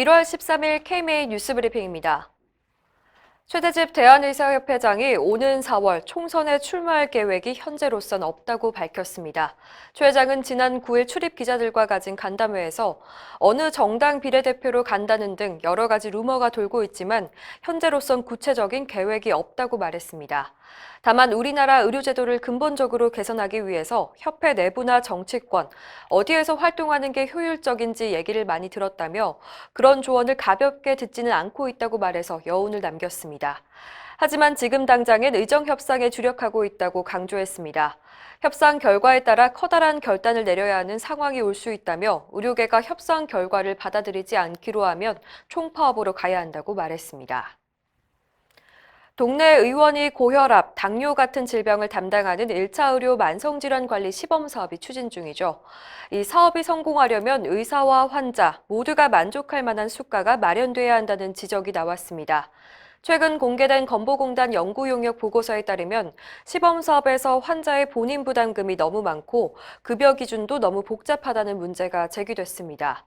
1월 13일 KMA 뉴스 브리핑입니다. 최대집 대한의사협회장이 오는 4월 총선에 출마할 계획이 현재로선 없다고 밝혔습니다. 최 회장은 지난 9일 출입 기자들과 가진 간담회에서 어느 정당 비례대표로 간다는 등 여러 가지 루머가 돌고 있지만 현재로선 구체적인 계획이 없다고 말했습니다. 다만 우리나라 의료제도를 근본적으로 개선하기 위해서 협회 내부나 정치권, 어디에서 활동하는 게 효율적인지 얘기를 많이 들었다며 그런 조언을 가볍게 듣지는 않고 있다고 말해서 여운을 남겼습니다. 하지만 지금 당장엔 의정 협상에 주력하고 있다고 강조했습니다. 협상 결과에 따라 커다란 결단을 내려야 하는 상황이 올 수 있다며 의료계가 협상 결과를 받아들이지 않기로 하면 총파업으로 가야 한다고 말했습니다. 동네 의원이 고혈압, 당뇨 같은 질병을 담당하는 1차 의료 만성질환 관리 시범 사업이 추진 중이죠. 이 사업이 성공하려면 의사와 환자 모두가 만족할 만한 수가가 마련돼야 한다는 지적이 나왔습니다. 최근 공개된 건보공단 연구 용역 보고서에 따르면 시범 사업에서 환자의 본인 부담금이 너무 많고 급여 기준도 너무 복잡하다는 문제가 제기됐습니다.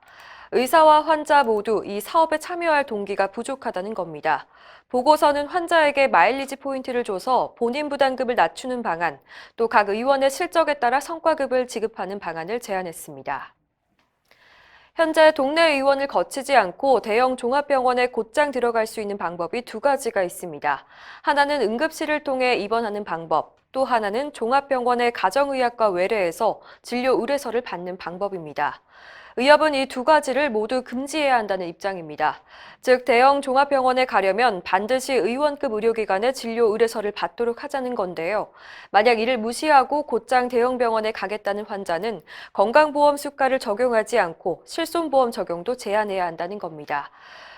의사와 환자 모두 이 사업에 참여할 동기가 부족하다는 겁니다. 보고서는 환자에게 마일리지 포인트를 줘서 본인 부담금을 낮추는 방안, 또 각 의원의 실적에 따라 성과급을 지급하는 방안을 제안했습니다. 현재 동네 의원을 거치지 않고 대형 종합병원에 곧장 들어갈 수 있는 방법이 두 가지가 있습니다. 하나는 응급실을 통해 입원하는 방법, 또 하나는 종합병원의 가정의학과 외래에서 진료 의뢰서를 받는 방법입니다. 의협은 이 두 가지를 모두 금지해야 한다는 입장입니다. 즉, 대형 종합병원에 가려면 반드시 의원급 의료기관의 진료 의뢰서를 받도록 하자는 건데요. 만약 이를 무시하고 곧장 대형 병원에 가겠다는 환자는 건강보험 수가를 적용하지 않고 실손보험 적용도 제한해야 한다는 겁니다.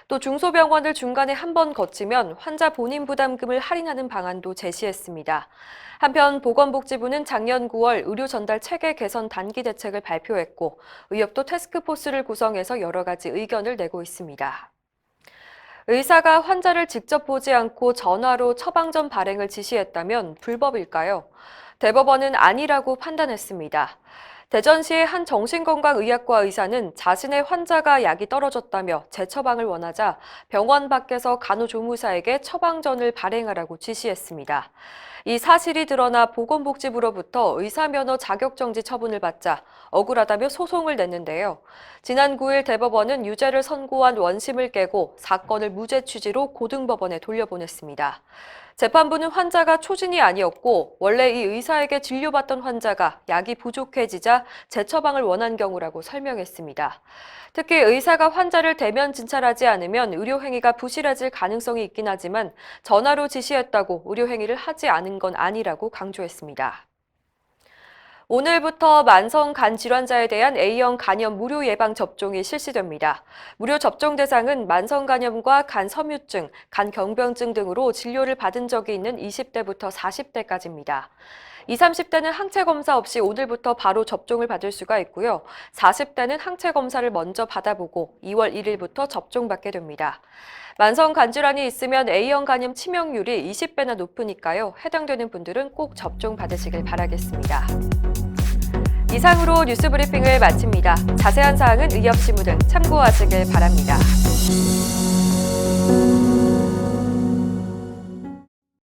또 중소병원을 중간에 한 번 거치면 환자 본인 부담금을 할인하는 방안도 제시했습니다. 한편 보건복지부는 작년 9월 의료 전달 체계 개선 단기 대책을 발표했고 의협도 태스크포스를 구성해서 여러 가지 의견을 내고 있습니다. 의사가 환자를 직접 보지 않고 전화로 처방전 발행을 지시했다면 불법일까요? 대법원은 아니라고 판단했습니다. 대전시의 한 정신건강의학과 의사는 자신의 환자가 약이 떨어졌다며 재처방을 원하자 병원 밖에서 간호조무사에게 처방전을 발행하라고 지시했습니다. 이 사실이 드러나 보건복지부로부터 의사면허 자격정지 처분을 받자 억울하다며 소송을 냈는데요. 지난 9일 대법원은 유죄를 선고한 원심을 깨고 사건을 무죄 취지로 고등법원에 돌려보냈습니다. 재판부는 환자가 초진이 아니었고 원래 이 의사에게 진료받던 환자가 약이 부족해지자 재처방을 원한 경우라고 설명했습니다. 특히 의사가 환자를 대면 진찰하지 않으면 의료 행위가 부실해질 가능성이 있긴 하지만 전화로 지시했다고 의료 행위를 하지 않은 건 아니라고 강조했습니다. 오늘부터 만성 간 질환자에 대한 A형 간염 무료 예방 접종이 실시됩니다. 무료 접종 대상은 만성 간염과 간 섬유증, 간 경병증 등으로 진료를 받은 적이 있는 20대부터 40대까지입니다. 20, 30대는 항체 검사 없이 오늘부터 바로 접종을 받을 수가 있고요. 40대는 항체 검사를 먼저 받아보고 2월 1일부터 접종받게 됩니다. 만성 간질환이 있으면 A형 간염 치명률이 20배나 높으니까요. 해당되는 분들은 꼭 접종 받으시길 바라겠습니다. 이상으로 뉴스 브리핑을 마칩니다. 자세한 사항은 의협 신문 등 참고하시길 바랍니다.